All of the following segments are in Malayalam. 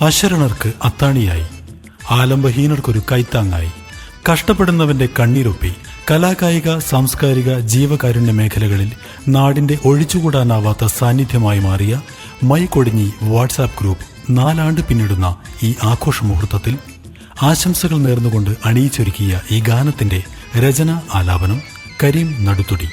അശരണർക്ക് അത്താണിയായി. ആലംബഹീനർക്കൊരു കൈത്താങ്ങായി. കഷ്ടപ്പെടുന്നവന്റെ കണ്ണീരൊപ്പി കലാകായിക സാംസ്കാരിക ജീവകാരുണ്യ മേഖലകളിൽ നാടിന്റെ ഒഴിച്ചുകൂടാനാവാത്ത സാന്നിധ്യമായി മാറിയ മൈ കൊടിഞ്ഞി വാട്സാപ്പ് ഗ്രൂപ്പ് നാലാണ്ട് പിന്നിടുന്ന ഈ ആഘോഷ മുഹൂർത്തത്തിൽ ആശംസകൾ നേർന്നുകൊണ്ട് അണിയിച്ചൊരുക്കിയ ഈ ഗാനത്തിന്റെ രചന ആലാപനം കരീം നടുത്തുടി.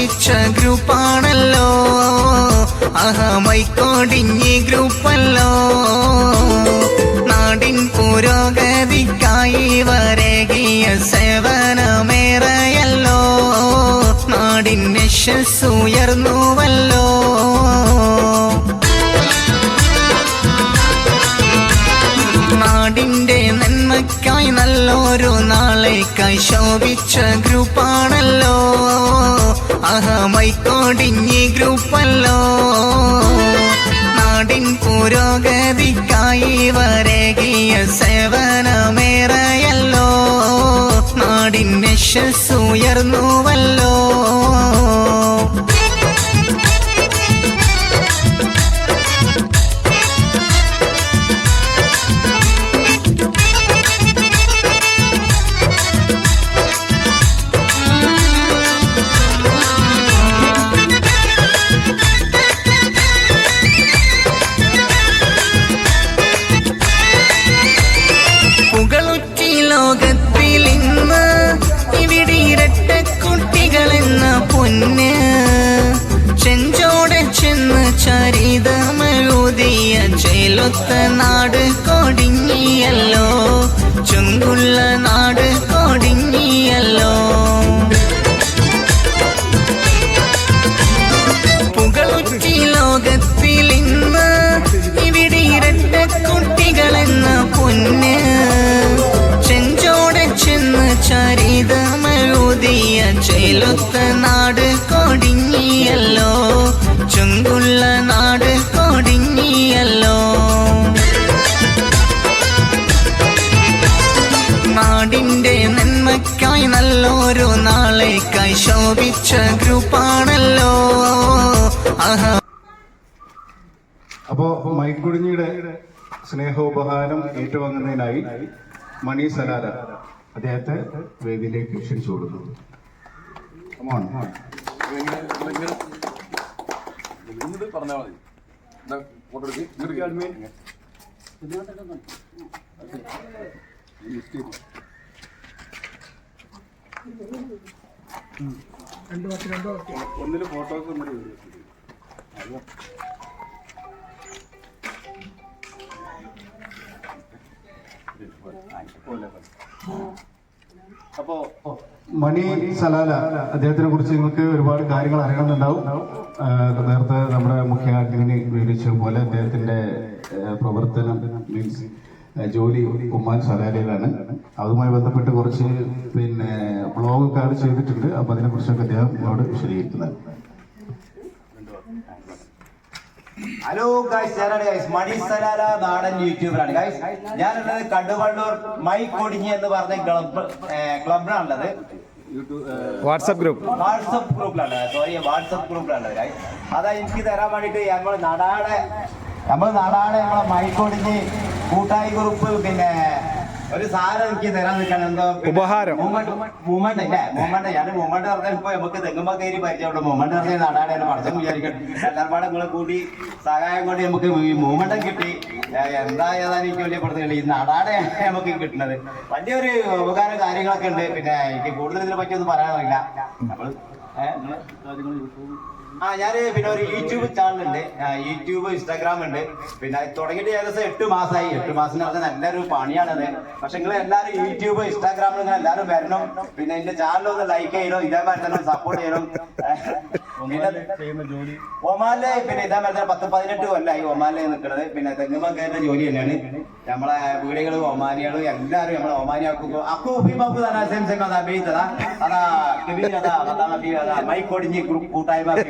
ശോഭിച്ച ഗ്രൂപ്പാണല്ലോ. അഹമൈക്കോടിഞ്ഞി ഗ്രൂപ്പല്ലോ. നാടിൻ പുരോഗതിക്കായി വരകിയ സേവനമേറെയല്ലോ. നാടിൻ യശസ്സുയർന്നുവല്ലോ നാടിന്റെ നന്മയ്ക്കായി നല്ലൊരു നാളേക്കായി ശോഭിച്ച ഗ്രൂപ്പാണല്ലോ. അഹമൈക്കോടിഞ്ഞി ഗ്രൂപ്പല്ലോ. നാടിൻ പുരോഗതിക്കായി വരകിയ സേവനമേറയല്ലോ. നാടിൻ യശസ്സുയർന്നുവല്ലോ মিলতে না ശോഭിച്ച ഗ്രൂപ്പാണല്ലോ അപ്പോ മൈക്കുടിഞ്ഞിയുടെ സ്നേഹോപഹാരം ഏറ്റുവാങ്ങുന്നതിനായി മണി സലാല അദ്ദേഹത്തെ വേദിയിലേക്ക് ക്ഷണിച്ചു കൊടുക്കുന്നു ഫോട്ടോ. ഇങ്ങോട്ട് പറഞ്ഞാൽ മതി എന്നാ ഫോട്ടോസ് അപ്പോ മണി സലാല അദ്ദേഹത്തിനെ കുറിച്ച് നിങ്ങൾക്ക് ഒരുപാട് കാര്യങ്ങൾ അറിയണമെന്നുണ്ടാവും നേരത്തെ നമ്മുടെ മുഖ്യ അഗ്നി വിവരിച്ച പോലെ അദ്ദേഹത്തിന്റെ പ്രവർത്തനം മീൻസ് ജോലി ഉമ്മാൻ സലാലയിലാണ് അതുമായി ബന്ധപ്പെട്ട് കുറച്ച് പിന്നെ ബ്ലോഗൊക്കെ ചെയ്തിട്ടുണ്ട്. അപ്പൊ അതിനെ കുറിച്ചൊക്കെ അദ്ദേഹം എന്നോട് വിശദീകരിക്കുന്നത് ഹലോ ഗൈസ് ഞാനാണ് ഗൈസ് മണി സലാല നാടൻ യൂട്യൂബറാണ് ഗൈസ് ഞാനുള്ളത് കടുവള്ളൂർ മൈ കൊടിഞ്ഞി എന്ന് പറഞ്ഞ ക്ലബ് ക്ലബിലാണുള്ളത് വാട്സപ്പ് ഗ്രൂപ്പ്. വാട്സപ്പ് ഗ്രൂപ്പിലാണ്. സോറി വാട്സപ്പ് ഗ്രൂപ്പിലാണ് ഗൈസ് അതാ എനിക്ക് തരാൻ വേണ്ടിട്ട് നമ്മൾ നാടാടെ നമ്മൾ നാടാടെ നമ്മളെ മൈ കൊടിഞ്ഞി കൂട്ടായി ഗ്രൂപ്പ് പിന്നെ ഒരു സാധനം എനിക്ക് തരാൻ നിൽക്കണം എന്തോ ഉപഹാരം. മൂമെന്റ് അല്ലേ? മൂമെന്റ് ഞാൻ മൂമെന്റ് പറഞ്ഞാൽ ഇപ്പൊ നമുക്ക് തെങ്ങുമ്പോ കയറി പരിചയമുണ്ട്. മൂമെന്റ് പറഞ്ഞാൽ നടാടെ പഠിച്ചു വിചാരിക്കണം എല്ലാവരും നിങ്ങളെ കൂടി സഹായം കൊണ്ട് നമുക്ക് ഈ മൂമെന്റ് കിട്ടി. എന്താ ഏതാണ് എനിക്ക് വലിയ പ്രശ്നമില്ല. ഈ നടാടെ നമുക്ക് കിട്ടുന്നത്. വലിയൊരു ഉപകാര കാര്യങ്ങളൊക്കെ ഉണ്ട്. പിന്നെ എനിക്ക് കൂടുതൽ ഇതിനെ പറ്റി ഒന്നും പറയാനില്ല നമ്മൾ ഏഹ് നിങ്ങൾ ആ ഞാൻ പിന്നെ ഒരു യൂട്യൂബ് ചാനൽ ഉണ്ട് യൂട്യൂബ് ഇൻസ്റ്റാഗ്രാം ഉണ്ട് പിന്നെ തുടങ്ങിയിട്ട് ഏകദേശം എട്ട് മാസമായി എട്ട് മാസം എന്ന് പറഞ്ഞാൽ നല്ലൊരു പണിയാണത് പക്ഷെ നിങ്ങൾ എല്ലാവരും യൂട്യൂബ് ഇൻസ്റ്റാഗ്രാമിൽ നിങ്ങൾ എല്ലാവരും വരണം പിന്നെ എന്റെ ചാനൽ ഒന്ന് ലൈക്ക് ചെയ്യണം ഇതേമാതിരി തന്നെ സപ്പോർട്ട് ചെയ്യണം ഒമാലെ പിന്നെ ഇതേമാതിരി തന്നെ പത്ത് പതിനെട്ട് കൊല്ലായി ഒമാലെ നിൽക്കുന്നത് പിന്നെ തെങ്ങുമക്കേന്റെ ജോലി തന്നെയാണ് നമ്മളെ വീടുകളും ഒമാനികളും എല്ലാവരും നമ്മളെ ഒമാനി അക്കു അക്കു ഉപ്പിമാക്കു തന്നെ സെം സെം അതാ അതാ കിബീർ അതാ അതാ മൈ ഗ്രൂപ്പ് കൂട്ടായ്മ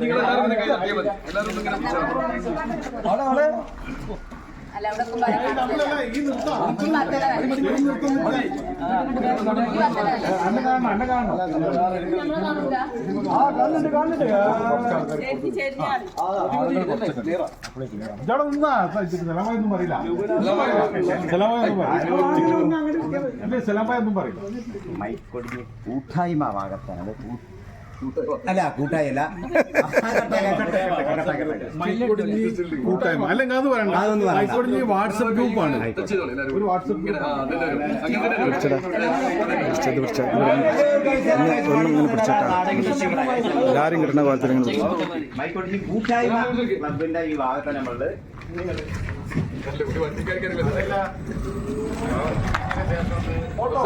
ഇങ്ങനെ എല്ലാവരും എല്ലാവരും ഇങ്ങനെ പിടിച്ചാൽ പറയില്ല. സലാമൊന്നും പറയില്ല. സലാമൊന്നും പറയില്ല. മൈക്കൊടിഞ്ഞ് കൂട്ടായ്മ ഭാഗത്താണ് അല്ല കൂട്ടായല്ല കൂട്ടായ്മ. അല്ലെങ്കിൽ അത് ഗ്രൂപ്പാണ് ഒരു എല്ലാരും കിട്ടുന്ന ക്ലബിന്റെ ഈ ഭാഗത്താണ് നമ്മളുടെ ഫോട്ടോ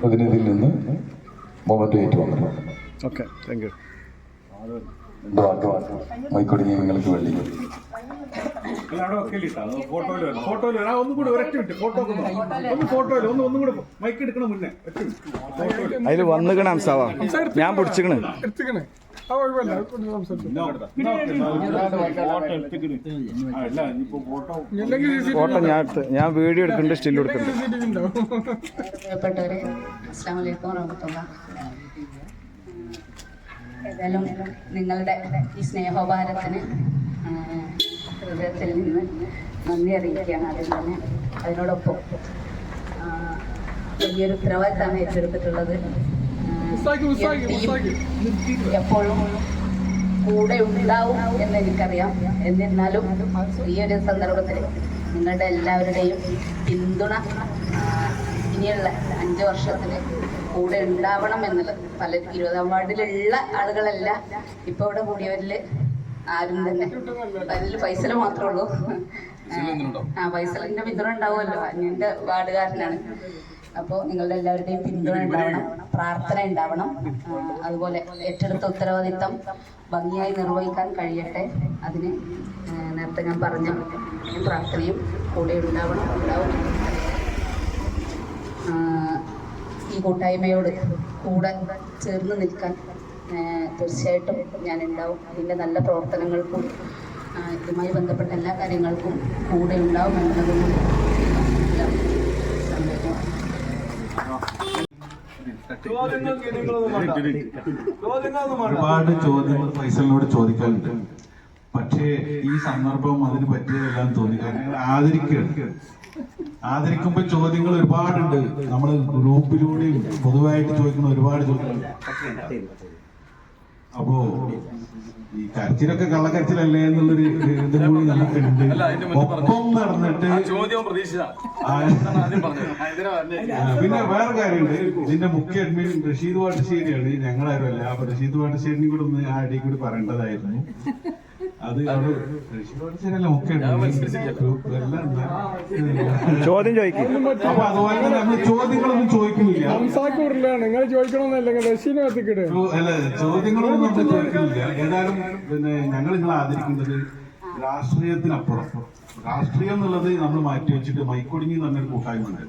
പ്രതിനിധിയിൽ നിന്ന് മൊമെന്റ് ഏറ്റുവന്നിട്ടുണ്ട് ഓക്കെ താങ്ക് യു ഹൈക്കോടതി നിങ്ങൾക്ക് വേണ്ടി ഫോട്ടോയിൽ ഒന്നും കൂടി ഫോട്ടോ ഒന്ന് കൂടി മൈക്ക് മുന്നേ വന്നുകണ അംസാവാ. ഞാൻ പിടിച്ചിക്കണ്. ഫോട്ടോ ഞാൻ ഞാൻ വീഡിയോ എടുക്കുന്നുണ്ട് സ്റ്റിൽ എടുക്കുന്നുണ്ട്. ഏതായാലും നിങ്ങളുടെ ഈ സ്നേഹോപാരത്തിന് ഹൃദയത്തിൽ നിന്ന് നന്ദി അറിയിക്കുകയാണ് ആദ്യം തന്നെ അതിനോടൊപ്പം. വലിയൊരു ഉത്തരവാദിത്തമാണ് ഏറ്റെടുത്തിട്ടുള്ളത്. എപ്പോഴും കൂടെ ഉണ്ടാവും എന്ന് എനിക്കറിയാം. എന്നിരുന്നാലും ഈ ഒരു സന്ദർഭത്തിൽ നിങ്ങളുടെ എല്ലാവരുടെയും പിന്തുണ ഇനിയുള്ള അഞ്ച് വർഷത്തിന് കൂടെ ഉണ്ടാവണം എന്നുള്ളത്. പല ഇരുപതാം വാർഡിലുള്ള ആളുകളല്ല. ഇപ്പൊ ഇവിടെ കൂടിയവരിൽ ആരും തന്നെ. അതിൽ പൈസ മാത്രമേ ഉള്ളൂ. ആ പൈസലിന്റെ പിന്തുണ ഉണ്ടാവുമല്ലോ. എന്റെ വാർഡുകാരനാണ്. അപ്പോൾ നിങ്ങളുടെ എല്ലാവരുടെയും പിന്തുണ ഉണ്ടാവണം. പ്രാർത്ഥന ഉണ്ടാവണം. അതുപോലെ ഏറ്റെടുത്ത ഉത്തരവാദിത്തം ഭംഗിയായി നിർവഹിക്കാൻ കഴിയട്ടെ. അതിന് നേരത്തെ ഞാൻ പറഞ്ഞ പ്രാർത്ഥനയും കൂടെ ഉണ്ടാവണം. ഉണ്ടാവും ഈ കൂട്ടായ്മയോട് കൂടെ ചേർന്ന് നിൽക്കാൻ തീർച്ചയായിട്ടും ഞാൻ ഉണ്ടാവും അതിന്റെ നല്ല പ്രവർത്തനങ്ങൾക്കും ഇതുമായി ബന്ധപ്പെട്ട എല്ലാ കാര്യങ്ങൾക്കും കൂടെ ഉണ്ടാവും സന്ദേഹമാണ് ഒരുപാട് ചോദ്യങ്ങൾ ഫൈസലിനോട് ചോദിക്കാനുണ്ട്. പക്ഷേ ഈ സന്ദർഭം അതിന് പറ്റിയതെല്ലാം തോന്നിക്കാൻ കാരണം ആദരിക്കുകയാണ്. ആദരിക്കുമ്പോൾ ചോദ്യങ്ങൾ ഒരുപാടുണ്ട്. നമ്മൾ ഗ്രൂപ്പിലൂടെയും പൊതുവായിട്ട് ചോദിക്കുന്ന ഒരുപാട് ചോദ്യങ്ങൾ. അപ്പോ ഈ കരച്ചിലൊക്കെ കള്ളക്കരച്ചിലല്ലേ എന്നുള്ളൊരു ഇതും കൂടി നമുക്കുണ്ട്. ഒപ്പം നടന്നിട്ട് പിന്നെ വേറെ കാര്യമുണ്ട്. ഇതിന്റെ മുഖ്യ അഡ്മിൻ റഷീദ് വാട്ടശ്ശേരിയാണ് ഞങ്ങളാരും അല്ല അപ്പൊ റഷീദ് വാട്ടശ്ശേരിനെ കൂടെ ഒന്ന് ആ അടിയിൽ കൂടി പറയേണ്ടതായിരുന്നു. ചോദ്യം ചോദിക്കും. അപ്പൊ അതുപോലെ തന്നെ നമ്മൾ ചോദ്യങ്ങളൊന്നും ചോദിക്കുന്നില്ല. നിങ്ങൾ റഷീനെ അല്ല ചോദ്യങ്ങളൊന്നും നമ്മൾ ചോദിക്കുന്നില്ല. ഏതായാലും പിന്നെ ഞങ്ങൾ നിങ്ങളെ ആദരിക്കുന്നത് രാഷ്ട്രീയത്തിനപ്പുറം. രാഷ്ട്രീയം എന്നുള്ളത് നമ്മൾ മാറ്റി വെച്ചിട്ട് മൈക്കൊടുങ്ങി എന്ന് പറഞ്ഞൊരു കൂട്ടായ്മ ഉണ്ട്.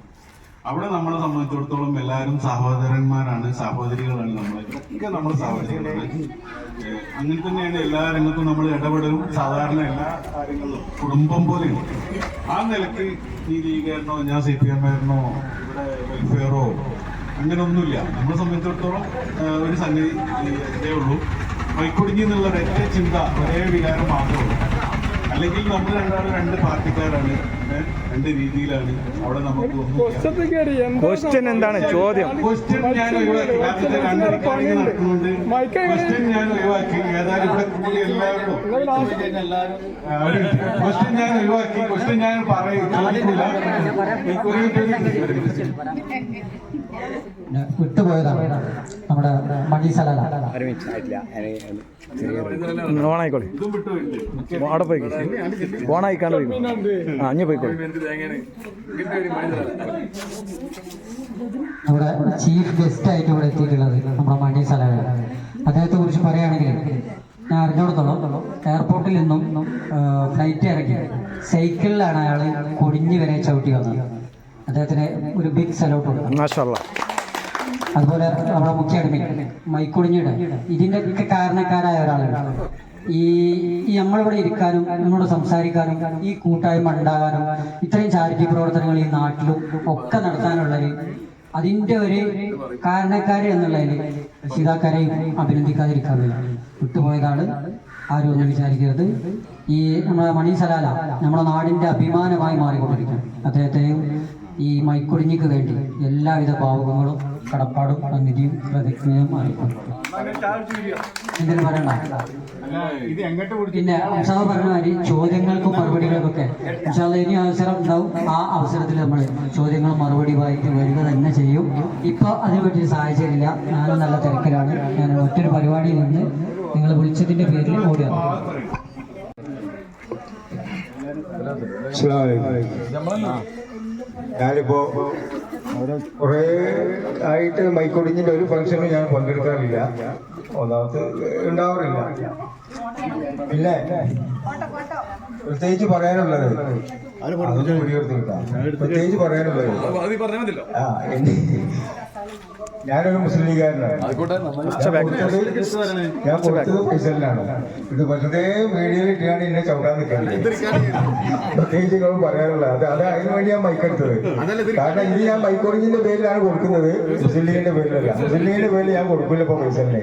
അവിടെ നമ്മളെ സംബന്ധിച്ചിടത്തോളം എല്ലാവരും സഹോദരന്മാരാണ് സഹോദരികളാണ് നമ്മൾ ഒക്കെ നമ്മൾ സഹോദരികളാണ്. അങ്ങനെ തന്നെയാണ് എല്ലാ രംഗത്തും നമ്മൾ ഇടപെടലും സാധാരണ എല്ലാ കാര്യങ്ങളിലും കുടുംബം പോലെയാണ്. ആ നിലയ്ക്ക് ഈ ഞാൻ സി പി എമ്മായിരുന്നോ ഇവിടെ വെൽഫെയറോ അങ്ങനെ ഒന്നുമില്ല നമ്മളെ സംബന്ധിച്ചിടത്തോളം ഒരു സംഗതി ഇതേ ഉള്ളൂ. വൈക്കുടുങ്ങി എന്നുള്ള ഒരൊറ്റ ചിന്ത ഒരേ വികാരം മാത്രമേ ഉള്ളൂ. അല്ലെങ്കിൽ നമ്മൾ രണ്ടാളും രണ്ട് പാർട്ടിക്കാരാണ്? രണ്ട് രീതിയിലാണ് അവിടെ നമുക്ക് ക്വസ്റ്റ്യൻ എന്താണ് ചോദ്യം? ക്വസ്റ്റ്യൻ ഞാൻ ഒഴിവാക്കി. നടക്കുന്നുണ്ട്? ക്വസ്റ്റ്യൻ ഞാൻ ഒഴിവാക്കി. ഏതായാലും ഇവിടെ കൂടി എല്ലാവരും ക്വസ്റ്റ്യൻ ഞാൻ ഒഴിവാക്കി. ക്വസ്റ്റ്യൻ ഞാൻ. വിട്ടുപോയതാണ്. നമ്മുടെ മണി സലാല. ഓണായിക്കോളെ. അവിടെ പോയി ഓണായിക്കാണ്ട് പോയി. ആ അഞ്ഞു പോയിക്കോളെ നമ്മുടെ ചീഫ് ഗസ്റ്റ് ആയിട്ട് ഇവിടെ എത്തിയിട്ടുള്ളത് നമ്മുടെ മണി സലവ അദ്ദേഹത്തെ കുറിച്ച് പറയുകയാണെങ്കിൽ ഞാൻ അറിഞ്ഞോടത്തോളം എയർപോർട്ടിൽ നിന്നും ഫ്ലൈറ്റ് ഇറങ്ങി സൈക്കിളിലാണ് അയാൾ കൊടിഞ്ഞു വരെ ചവിട്ടി വന്നത്. അദ്ദേഹത്തിന് ഒരു ബിഗ് സലോട്ട് അതുപോലെ നമ്മുടെ മുഖ്യ അടിമ മൈക്കൊടിഞ്ഞിട ഇതിന്റെ ഒക്കെ കാരണക്കാരായ ഒരാളാണ്. ഈ നമ്മളിവിടെ ഇരിക്കാനും നമ്മളോട് സംസാരിക്കാനും ഈ കൂട്ടായ്മ ഉണ്ടാകാനും ഇത്രയും ചാരിറ്റി പ്രവർത്തനങ്ങൾ ഈ നാട്ടിലും ഒക്കെ നടത്താനുള്ളൊരു അതിന്റെ ഒരു കാരണക്കാര് എന്നുള്ളതിൽ രക്ഷിതാക്കാരെയും അഭിനന്ദിക്കാതിരിക്കാറില്ല വിട്ടുപോയതാണ് ആരും ഒന്നും വിചാരിക്കരുത്. ഈ നമ്മുടെ മണി സലാല നമ്മുടെ നാടിന്റെ അഭിമാനമായി മാറിക്കൊണ്ടിരിക്കുകയാണ്. അദ്ദേഹത്തെയും ഈ മൈക്കൊടിഞ്ഞിക്ക് വേണ്ടി എല്ലാവിധ ഭാവുകങ്ങളും കടപ്പാടും നിധിയും പ്രതിജ്ഞയും അറിയിക്കുന്നു എന്തിനു പറയണ്ട ഇത് എങ്ങോട്ട് പിന്നെ ഉത്സവം പറഞ്ഞ മാതിരി ചോദ്യങ്ങൾക്കും മറുപടികൾക്കൊക്കെ ഉത്സവം ഇനി അവസരം ഉണ്ടാവും. ആ അവസരത്തിൽ നമ്മൾ ചോദ്യങ്ങൾ മറുപടി മറുപടിയുമായിട്ട് വരിക തന്നെ ചെയ്യും. ഇപ്പൊ അതിനു പറ്റിയ സാഹചര്യമില്ല ഞാനും നല്ല തിരക്കിലാണ്. ഞാൻ മറ്റൊരു പരിപാടിയിൽ നിന്ന് നിങ്ങൾ വിളിച്ചതിന്റെ പേരിൽ ഓടിയാണ് ഞാനിപ്പോ കുറേ ആയിട്ട് മൈക്കോടിഞ്ഞിന്റെ ഒരു ഫംഗ്ഷനും ഞാൻ പങ്കെടുക്കാറില്ല. ഒന്നാമത് ഉണ്ടാവാറില്ല. പിന്നെ പ്രത്യേകിച്ച് പറയാനുള്ളത് പ്രത്യേകിച്ച് പറയാനുള്ളത് ആ ഞാനൊരു മുസ്ലിം ലീഗുകാരനാണ് ഞാൻ കൊടുത്തത് ഫൈസലിനാണ് ഇത് വെറുതെ മീഡിയയിൽ ഇട്ടാണ് എന്നെ ചവിട്ടാൻ നിൽക്കുന്നത്. പ്രത്യേകിച്ച് നിങ്ങൾ പറയാനുള്ളത്. അത് അത് അതിനു വേണ്ടി ഞാൻ മൈക്കെടുത്തത് കാരണം ഇത് ഞാൻ മൈക്കോറിഞ്ചിന്റെ പേരിലാണ് കൊടുക്കുന്നത്. മുസ്ലിം ലീഗിന്റെ പേരിലല്ല. മുസ്ലിം ലീഗിന്റെ പേരിൽ ഞാൻ കൊടുക്കില്ല ഇപ്പൊ ഫൈസലിനെ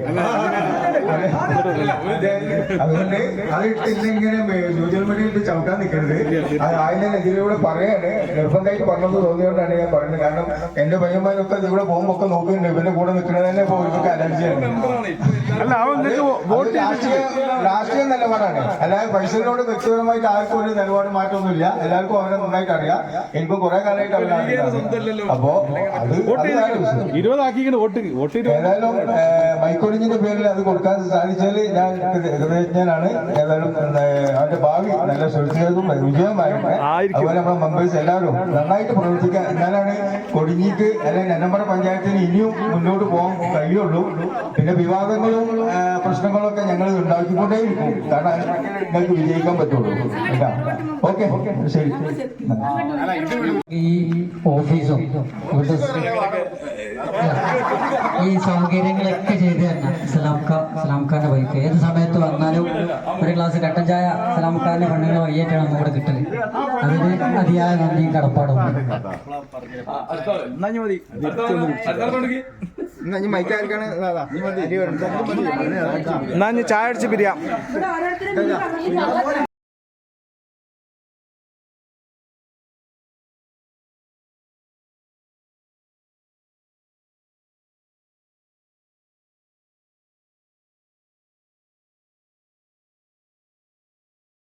അതുകൊണ്ട് അത് ഇട്ട് ഇങ്ങനെ സോഷ്യൽ മീഡിയ ഇട്ട് ചവിട്ടാൻ നിൽക്കരുത് അത് ഇതിലൂടെ പറയാണ്. നിർബന്ധമായിട്ട് പറഞ്ഞത് തോന്നിയോണ്ടാണ് ഞാൻ പറയുന്നത്. കാരണം എന്റെ പയ്യന്മാരൊക്കെ ഇവിടെ പോകുമ്പോ ഒക്കെ നോക്കുന്നുണ്ട്. ഇവന്റെ കൂടെ നിൽക്കുന്നത് തന്നെ ഇപ്പൊ ഇവർക്ക് അലർജിയാണ് രാഷ്ട്രീയ നിലപാടാണ്. അല്ലാതെ പൈസയോട് വ്യക്തിപരമായിട്ട് ആർക്കും ഒരു നിലപാട് മാറ്റമൊന്നുമില്ല. എല്ലാവർക്കും അവരെ നന്നായിട്ട് അറിയാം. എനിക്കും കുറെ കാലമായിട്ട് അവരെ അപ്പോ അത് ഏതായാലും മൈക്കൊടിഞ്ഞിന്റെ പേരിൽ അത് കൊടുക്കാൻ സാധിച്ചാൽ ഞാൻ ഹൃദയജ്ഞനാണ് ഏതായാലും അവന്റെ ഭാവി നല്ല സുരക്ഷിതവും വിജയമായിട്ട് ആയിരിക്കും. അതുപോലെ നമ്മുടെ മെമ്പേഴ്സ് എല്ലാവരും നന്നായിട്ട് പ്രവർത്തിക്കുക എന്നാലാണ് കൊടിഞ്ഞിക്ക് അല്ലെങ്കിൽ നെന്നമ്പറ പഞ്ചായത്തിന് ഇനിയും മുന്നോട്ട് പോകാൻ കഴിയുള്ളൂ. പിന്നെ വിവാദങ്ങളും പ്രശ്നങ്ങളും പ്രശ്നങ്ങളൊക്കെ ഞങ്ങൾ ഉണ്ടാക്കിക്കൊണ്ടേ കാരണം നിങ്ങൾക്ക് വിജയിക്കാൻ പറ്റുള്ളൂ. കേട്ടോ? ഓക്കെ. ശരി. ഈ ഓഫീസും ഈ സൗകര്യങ്ങളൊക്കെ ചെയ്ത് തന്നെ. സലാംക്ക സലാംഖാന്റെ വൈക്ക്. ഏത് സമയത്ത് വന്നാലും ഒരു ഗ്ലാസ് കട്ടൻ ചായ സലാംഖാന്റെ പെണ്ണുങ്ങൾ വയ്യായിട്ടാണ് നമ്മുടെ കിട്ടൽ. അതിന് അതിയായ നന്ദിയും കടപ്പാടും ചായ അടിച്ച് പിരിയാം.